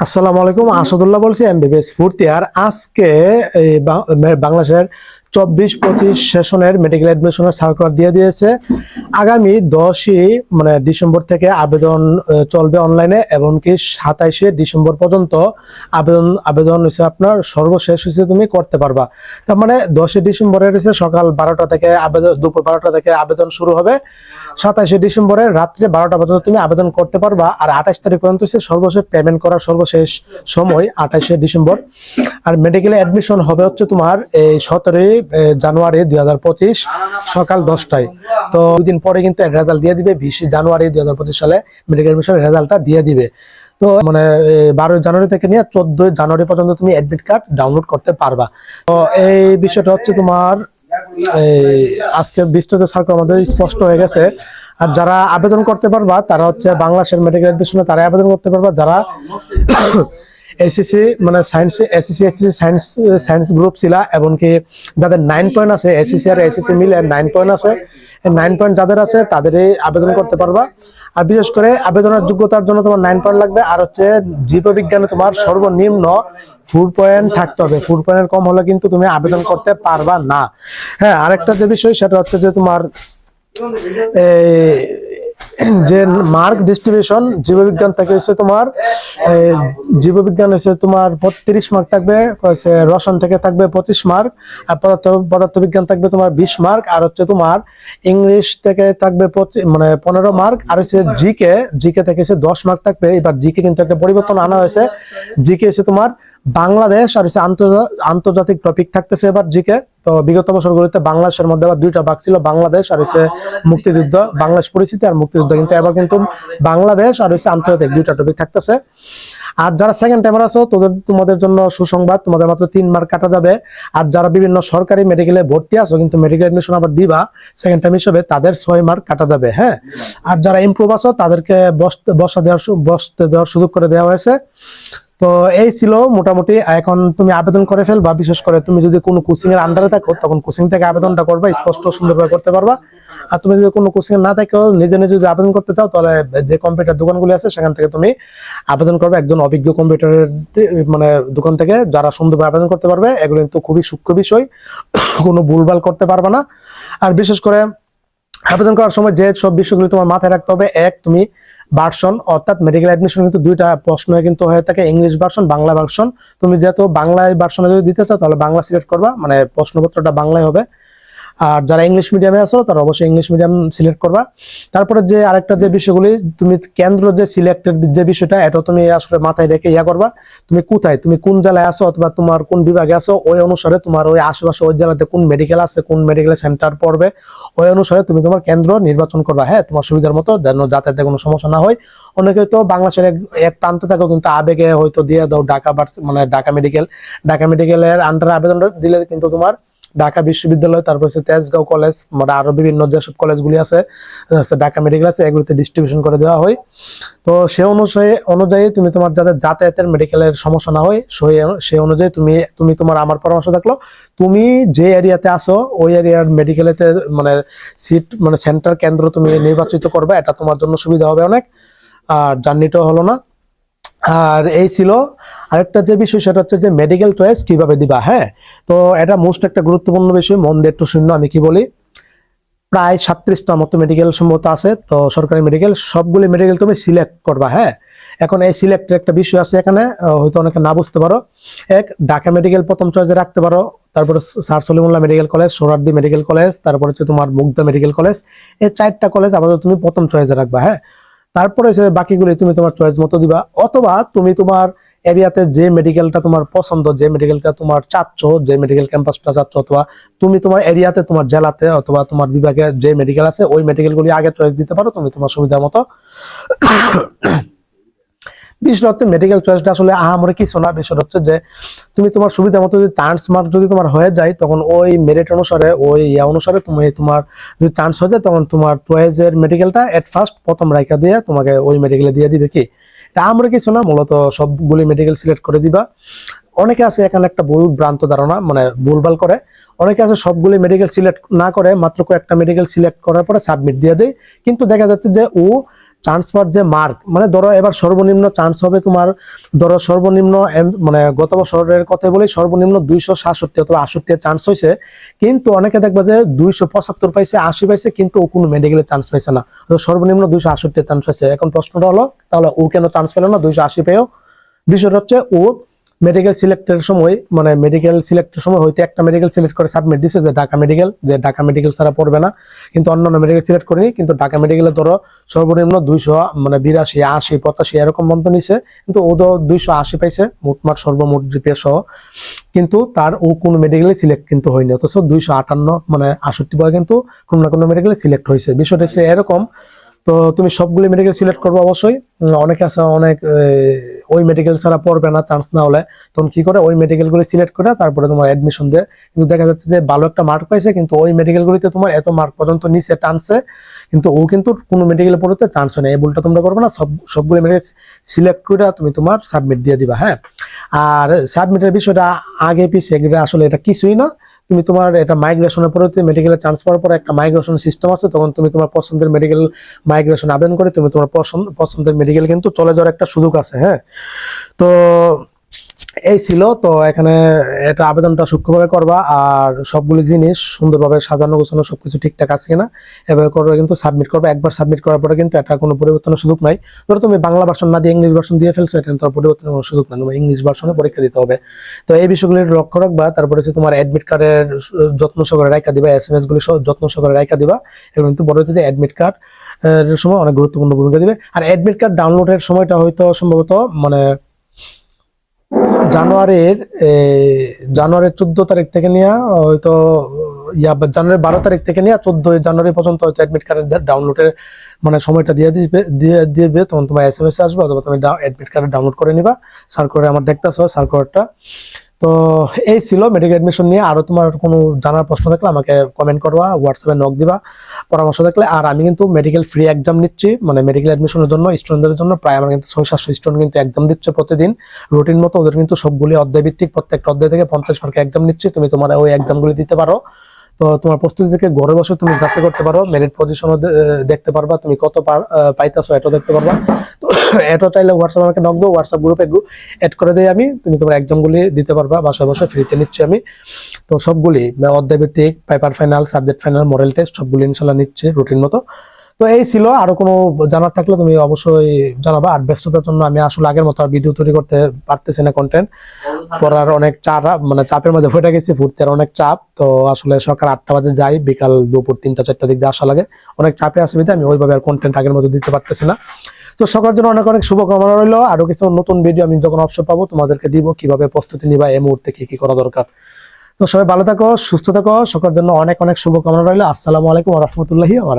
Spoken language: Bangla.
আসসালামু আলাইকুম আসাদুল্লাহ বলছি এমবিবিএস ফুর্তি আর আজকে বাংলাদেশের চব্বিশ পঁচিশ সেশনের মেডিকেল অ্যাডমিশনের সার্কুলার দিয়ে দিয়েছে। আগামী দশই মানে ডিসেম্বর থেকে আবেদন চলবে অনলাইনে এমনকি সাতাইশে ডিসেম্বর পর্যন্ত আবেদন আবেদন হচ্ছে আপনার সর্বশেষ হচ্ছে তুমি করতে পারবা। তার মানে দশই ডিসেম্বরের হচ্ছে সকাল বারোটা থেকে আবেদন, দুপুর বারোটা থেকে আবেদন শুরু হবে। সাতাইশে ডিসেম্বরে রাত্রে বারোটা পর্যন্ত তুমি আবেদন করতে পারবা আর আঠাশ তারিখ পর্যন্ত হচ্ছে সর্বশেষ পেমেন্ট করার সর্বশেষ সময়, আঠাশে ডিসেম্বর। আর মেডিকেলে অ্যাডমিশন হবে হচ্ছে তোমার এই সতেরোই জানুয়ারি দুই হাজার পঁচিশ সকাল দশটায়। তো দুই দিন পরে কিন্তু রেজাল্ট দিয়ে দিবে, বিশে জানুয়ারি দুই হাজার পঁচিশ সালে মেডিকেল অ্যাডমিশনের রেজাল্টটা দিয়ে দিবে। তো মানে বারোই জানুয়ারি থেকে নিয়ে চোদ্দই জানুয়ারি পর্যন্ত তুমি অ্যাডমিট কার্ড ডাউনলোড করতে পারবা। তো এই বিষয়টা হচ্ছে তোমার আজকে বিস্তৃত সার্কেল আমাদের স্পষ্ট হয়ে গেছে। আর যারা আবেদন করতে পারবা, তারা হচ্ছে বাংলাদেশের মেডিকেল এডমিশনে তারা আবেদন করতে পারবা। যারা এসএসসি মানে science SSC SSC science science group ছিল, এমনকি যাদের নাইন পয়েন্ট আছে এসএসসি আর এসএসসি মিলে নাইন পয়েন্ট আছে। নাইন পয়েন্ট যাদের আছে, তাদেরই আবেদন করতে পারবা। আর বিশেষ করে আবেদনের যোগ্যতার জন্য তোমার নাইন পয়েন্ট লাগবে। আর হচ্ছে জীববিজ্ঞানে তোমার সর্বনিম্ন ফোর পয়েন্ট থাকতে হবে। ফোর পয়েন্টের কম হলে কিন্তু তুমি আবেদন করতে পারবা না। হ্যাঁ আরেকটা যে বিষয়, সেটা হচ্ছে যে তোমার যে মার্ক ডিস্ট্রিবিউশন জীববিজ্ঞান থেকে হচ্ছে তোমার জীববিজ্ঞান হচ্ছে তোমার তিরিশ মার্ক থাকবে রসায়ন থেকে থাকবে পঁচিশ মার্ক, আর পদার্থ, পদার্থবিজ্ঞান থাকবে তোমার বিশ মার্ক, আর হচ্ছে তোমার ইংলিশ থেকে থাকবে মানে পনেরো মার্ক, আর হচ্ছে জিকে জিকে থেকে হচ্ছে দশ মার্ক থাকবে। এবার জিকে কিন্তু একটা পরিবর্তন আনা হয়েছে। জিকে হচ্ছে তোমার বাংলাদেশ আর হচ্ছে আন্তর্জাতিক টপিক থাকতেছে এবার জিকে। তো বিগত বছরগুলিতে বাংলাদেশের মধ্যে আবার দুইটা ভাগ ছিল, বাংলাদেশ আর হচ্ছে মুক্তিযুদ্ধ। বাংলাদেশ পরিস্থিতি আর মুক্তিযুদ্ধ। কিন্তু এবার কিন্তু বাংলাদেশ আর হচ্ছে আন্তর্জাতিক দুইটা টপিক থাকতেছে। আর যারা সেকেন্ড টাইমার আছো, তোদের, তোমাদের জন্য সুসংবাদ, তোমাদের মাত্র তিন মার্ক কাটা যাবে। আর যারা বিভিন্ন সরকারি মেডিকেলে ভর্তি আছো, কিন্তু মেডিকেল এডমিশন আবার দিবা সেকেন্ড টাইম হিসেবে তাদের ছয় মার্ক কাটা যাবে হ্যাঁ? আর যারা ইমপ্রুভ আছো, তাদেরকে বসতে বসা দেওয়ার বসতে দেওয়ার সুযোগ করে দেওয়া হয়েছে। তো এই ছিল মোটামুটি এখন তুমি আবেদন করে ফেলবা বিশেষ করে তুমি যদি কোনো কোচিং এর আন্ডারে থাকো, তখন কোচিং থেকে আবেদনটা করবা, স্পষ্ট সুন্দরভাবে করতে পারবা। আর তুমি যদি কোনো কোচিং এ না থাকো, নিজে নিজে যদি আবেদন করতে চাও, তাহলে যে কম্পিউটার দোকানগুলি আছে, সেখান থেকে তুমি আবেদন করবে একজন অভিজ্ঞ কম্পিউটারের মানে দোকান থেকে, যারা সুন্দরভাবে আবেদন করতে পারবে, এগুলো কিন্তু খুবই সূক্ষ্ম বিষয়। কোনো ভুলভাল করতে পারবে না। আর বিশেষ করে আবেদন করার সময় যে সব বিষয়গুলি তোমার মাথায় রাখতে হবে, এক, তুমি ভার্সন অর্থাৎ মেডিকেল অ্যাডমিশন কিন্তু দুইটা প্রশ্ন কিন্তু হয়ে থাকে ইংলিশ ভার্সন বাংলা ভার্সন তুমি যেহেতু বাংলায় ভার্সনে যদি দিতে চাও, তাহলে বাংলা সিলেক্ট করবা মানে প্রশ্নপত্রটা বাংলায় হবে। আর যারা ইংলিশ মিডিয়ামে আছো, তারা অবশ্যই ইংলিশ মিডিয়াম সিলেক্ট করবা। তারপরে যে আরেকটা যে বিষয়গুলি, তুমি কেন্দ্র যে সিলেক্টেড যে বিষয়টা, এটা তুমি আসলে মাথায় রেখে ইয়া করবা। তুমি কোথায়? তুমি কোন জেলায় আছো অথবা তোমার কোন বিভাগে আছো, ওই অনুসারে তোমার ওই আশেপাশে ওই জেলাতে কোন মেডিকেল আছে, কোন মেডিকেল সেন্টার পড়বে, ওই অনুসারে তুমি তোমার কেন্দ্র নির্বাচন করবা। হ্যাঁ তোমার সুবিধার মতো যেন যাতায়াতে কোনো সমস্যা না হয়। অনেকে তো বাংলাদেশের এক প্রান্ত থেকে কিন্তু আবেগে হয়তো দিয়ে দাও, ঢাকা মানে ঢাকা মেডিকেল ঢাকা মেডিকেলের আন্ডারে আবেদন দিলে কিন্তু তোমার ঢাকা বিশ্ববিদ্যালয়, তারপর হচ্ছে তেজগাঁও কলেজ মানে আরও বিভিন্ন যেসব কলেজগুলি আছে ঢাকা মেডিকেল আছে, এগুলিতে ডিস্ট্রিবিউশন করে দেওয়া হয়। তো সে অনুযায়ী অনুযায়ী তুমি তোমার যাতে যাতায়াতের মেডিকেলের সমস্যা না হয় সেই অনুযায়ী তুমি তুমি তোমার আমার পরামর্শ থাকল। তুমি যে এরিয়াতে আসো ওই এরিয়ার মেডিকেলেতে মানে সিট মানে সেন্টার কেন্দ্র তুমি নির্বাচিত করবে, এটা তোমার জন্য সুবিধা হবে অনেক। আর জার্নিটাও হলো না। আর এই ছিল আরেকটা যে বিষয়, সেটা হচ্ছে যে মেডিকেল চয়েস কীভাবে দিবা হ্যাঁ? তো এটা মোস্ট একটা গুরুত্বপূর্ণ বিষয়, মন একটু শূন্য আমি কি বলি। প্রায় সাতত্রিশটা মতো মেডিকেল সম্ভবত আছে, তো সরকারি মেডিকেল সবগুলি মেডিকেল তুমি সিলেক্ট করবা হ্যাঁ? এখন এই সিলেক্টের একটা বিষয় আছে এখানে হয়তো অনেকে না বুঝতে পারো। এক, ঢাকা মেডিকেল প্রথম চয়েসে রাখতে পারো, তারপরে sir Salimullah medical college Suhrawardy medical college তারপর হচ্ছে তোমার মুগ্ধা মেডিকেল কলেজ এই চারটা কলেজ আপাতত তুমি প্রথম চয়েসে রাখবা হ্যাঁ? তারপরে বাকিগুলি তুমি তোমার চয়েস মতো দিবা। অথবা তুমি তোমার এরিয়াতে যে মেডিকেলটা তোমার পছন্দ, যে মেডিকেলটা তোমার চাচ্ছ, যে মেডিকেল ক্যাম্পাসটা চাচ্ছ, অথবা তুমি তোমার এরিয়াতে তোমার জেলাতে অথবা তোমার বিভাগে যে মেডিকেল আছে, ওই মেডিকেলগুলি আগে চয়েস দিতে পারো, তুমি তোমার সুবিধা মতো বিষয়টা হচ্ছে মেডিকেল চয়েসটা আসলে আহামরি কিছু না বিষয়টা হচ্ছে যে তুমি তোমার সুবিধা মতো যদি চান্স মার্ক যদি তোমার হয়ে যায়, তখন ওই মেরিট অনুসারে, ওই ইয়া অনুসারে তুমি তোমার যদি চান্স হয়ে যায়, তখন তোমার চয়েসের মেডিকেলটা এট ফার্স্ট প্রথম রাইখা দিয়ে তোমাকে ওই মেডিকেলে দিয়ে দিবে কি? এটা আমরা কিছু না, মূলত সবগুলি মেডিকেল সিলেক্ট করে দিবা। অনেকে আছে এখানে একটা ভুল ভ্রান্ত ধারণা মানে ভুলভাল করে। অনেকে আছে সবগুলি মেডিকেল সিলেক্ট না করে, মাত্র কয়েকটা মেডিকেল সিলেক্ট করার পরে সাবমিট দিয়ে দেয়। কিন্তু দেখা যাচ্ছে যে ও পাওয়ার যে মার্ক মানে ধরো এবার সর্বনিম্ন চান্স হবে তোমার, ধরো সর্বনিম্ন মানে গত বছরের কথা বলি, সর্বনিম্ন দুইশো সাতষট্টি অথবা আটষট্টি চান্স হয়েছে কিন্তু অনেকে দেখবা যে দুইশো পঁচাত্তর পাইছে, আশি পাইছে, কিন্তু ও কোনো মেডিকেলের চান্স পাইছে না। সর্বনিম্ন দুইশো আষট্টি চান্স হয়েছে এখন প্রশ্নটা হলো, তাহলে ও কেন চান্স পেল না? দুইশো আশি পেয়েও। বিষয়টা হচ্ছে ও মেডিকেল সিলেক্টের সময় মানে মেডিকেল সিলেক্টের সময় হয়তো একটা মেডিকেল সিলেক্ট করে সাবমিট দিছে যে ঢাকা মেডিকেল যে ঢাকা মেডিকেল ছাড়া পড়বে না। কিন্তু অন্যান্য মেডিকেল সিলেক্ট করিনি, কিন্তু ঢাকা মেডিকেলে ধরো সর্বনিম্ন দুইশো মানে বিরাশি, আশি, পঁচাশি এরকম মন্ত নিছে। কিন্তু ও তো দুইশো আশি পাইছে, মোটমাট সর্বমোট জিপিএ সহ। কিন্তু তার ও কোন মেডিকেলে সিলেক্ট কিন্তু হয়নি, অথচ দুইশো আটান্ন মানে আষট্টি বয় কিন্তু কোনো না কোনো মেডিকেলে সিলেক্ট হয়েছে বিষয়টা হচ্ছে এরকম তো তুমি সবগুলি মেডিকেল সিলেক্ট করব অবশ্যই। অনেকে আছে, অনেক ওই মেডিকেল ছাড়া পড়বে না চান্স না হলে। তখন কি করে? ওই মেডিকেলগুলি সিলেক্ট করে তারপরে তোমার অ্যাডমিশন দেয়। কিন্তু দেখা যাচ্ছে যে ভালো একটা মার্ক পাইছে, কিন্তু ওই মেডিকেলগুলিতে তোমার এত মার্ক পর্যন্ত নিচে টানছে, কিন্তু ও কিন্তু কোনো মেডিকেলে পড়তে চান্স নেই। এই ভুলটা তোমরা করবে না, সব, সবগুলো মেডিকেল সিলেক্ট করে তুমি তোমার সাবমিট দিয়ে দিবা হ্যাঁ? আর সাবমিটের বিষয়টা আগে পিছিয়ে আসলে এটা কিছুই না। তুমি তোমার এটা মাইগ্রেশনের পরবর্তী মেডিকেলে চান্স পাওয়ার পর একটা মাইগ্রেশন সিস্টেম আছে, তখন তুমি তোমার পছন্দের মেডিকেল মাইগ্রেশন আবেদন করে তুমি তোমার পছন্দ পছন্দের মেডিকেল কিন্তু চলে যাওয়ার একটা সুযোগ আছে হ্যাঁ? তো এই ছিল, তো এখানে এটা আবেদনটা সূক্ষ্মভাবে করবা, আর সবগুলি জিনিস সুন্দরভাবে সাজানো গোছানো সবকিছু ঠিকঠাক আছে কিনা, এভাবে করবে কিন্তু সাবমিট করবে। একবার সাবমিট করার পরে কিন্তু এটা কোনো পরিবর্তনের সুযোগ নাই। ধরো তুমি বাংলা ভার্সন না দিয়ে ইংলিশ ভার্সন দিয়ে ফেলছো, এটা আর পরিবর্তনের কোনো সুযোগ নাই, তোমার ইংলিশ ভার্সনে পরীক্ষা দিতে হবে। তো এই বিষয়গুলি লক্ষ্য রাখবা, তারপরে হচ্ছে তোমার অ্যাডমিট কার্ডের যত্ন সহকারে রাখা দিবা এস এম এস গুলি যত্ন সহকারে রাখা দিবা এগুলো কিন্তু পরবর্তীতে অ্যাডমিট কার্ড এর সময় অনেক গুরুত্বপূর্ণ ভূমিকা দিবে। আর অ্যাডমিট কার্ড ডাউনলোডের সময়টা হয়তো সম্ভবত মানে জানুয়ারির জানুয়ারির চোদ্দ তারিখ থেকে নিয়ে, হয়তো, ইয়া জানুয়ারি বারো তারিখ থেকে নিয়ে চোদ্দই জানুয়ারি পর্যন্ত হয়তো অ্যাডমিট কার্ডের ডাউনলোডের মানে সময়টা দিয়ে দিবে দিয়ে, দিবে। তখন তোমার এস এম এস আসবে, অথবা তুমি অ্যাডমিট কার্ড ডাউনলোড করে নিবা। সার্কুলার আমার দেখতেছো সার্কুলারটা তো এই ছিল মেডিকেল অ্যাডমিশন নিয়ে। আরও তোমার কোনো জানার প্রশ্ন থাকলে আমাকে কমেন্ট করবা হোয়াটসঅ্যাপে নক দিবা, পরামর্শ থাকলে। আর আমি কিন্তু মেডিকেল ফ্রি এক্সাম নিচ্ছি মানে মেডিকেল অ্যাডমিশনের জন্য স্টুডেন্টদের জন্য। প্রায় আমার কিন্তু ছয় সাতশো স্টুডেন্ট কিন্তু এক্সাম দিচ্ছে প্রতিদিন। রুটিন মতো ওদের কিন্তু সবগুলি অধ্যায় ভিত্তিক প্রত্যেকটা অধ্যায় থেকে পঞ্চাশ মার্কের এক্সাম নিচ্ছি। তুমি তোমার ওই এক্সামগুলি দিতে পারো। তো তোমার প্রস্তুতি থেকে ঘরে বসে তুমি যাচাই করতে পারো। মেরিট পজিশনও দেখতে পারবা। তুমি কত পাইতাছো, এটাও দেখতে পারবা। তো এটা চাইলে হোয়াটসঅ্যাপ আমাকে নক দাও হোয়াটসঅ্যাপ গ্রুপে গ্রুপ অ্যাড করে দিই আমি, তুমি তোমার এক্সামগুলি দিতে পারবা, বাসায় বসে ফ্রিতে নিচ্ছি আমি। তো সবগুলি মানে অধ্যায় ভিত্তিক paper final subject final model test সবগুলি ইনশাল্লাহ নিচ্ছে রুটিন মতো। তো এই ছিল, আরও কোনো জানার থাকলে তুমি অবশ্যই জানাবা। আর ব্যস্ততার জন্য আমি আসলে আগের মতো আর ভিডিও তৈরি করতে পারতেছি না কন্টেন্ট পড়ার অনেক চাপ মানে চাপের মধ্যে ফুটে গেছি ফুটতে আর অনেক চাপ। তো আসলে সকাল আটটা বাজে যাই, বিকাল দুপুর তিনটা, চারটা দিক দিয়ে আসা লাগে। অনেক চাপে আসে বিধায় আমি ওইভাবে আর কন্টেন্ট আগের মতো দিতে পারতেছি না। তো সকলের জন্য অনেক অনেক শুভকামনা রইল। আরও কিছু নতুন ভিডিও আমি যখন অবসর পাবো, তোমাদেরকে দিব কীভাবে প্রস্তুতি নিবা এই মুহূর্তে কি কি করা দরকার। তো সবাই ভালো থাকো, সুস্থ থাকো, সকলের জন্য অনেক অনেক শুভকামনা রইল। আসসালামু আলাইকুম রহমতুল্লাহি আবার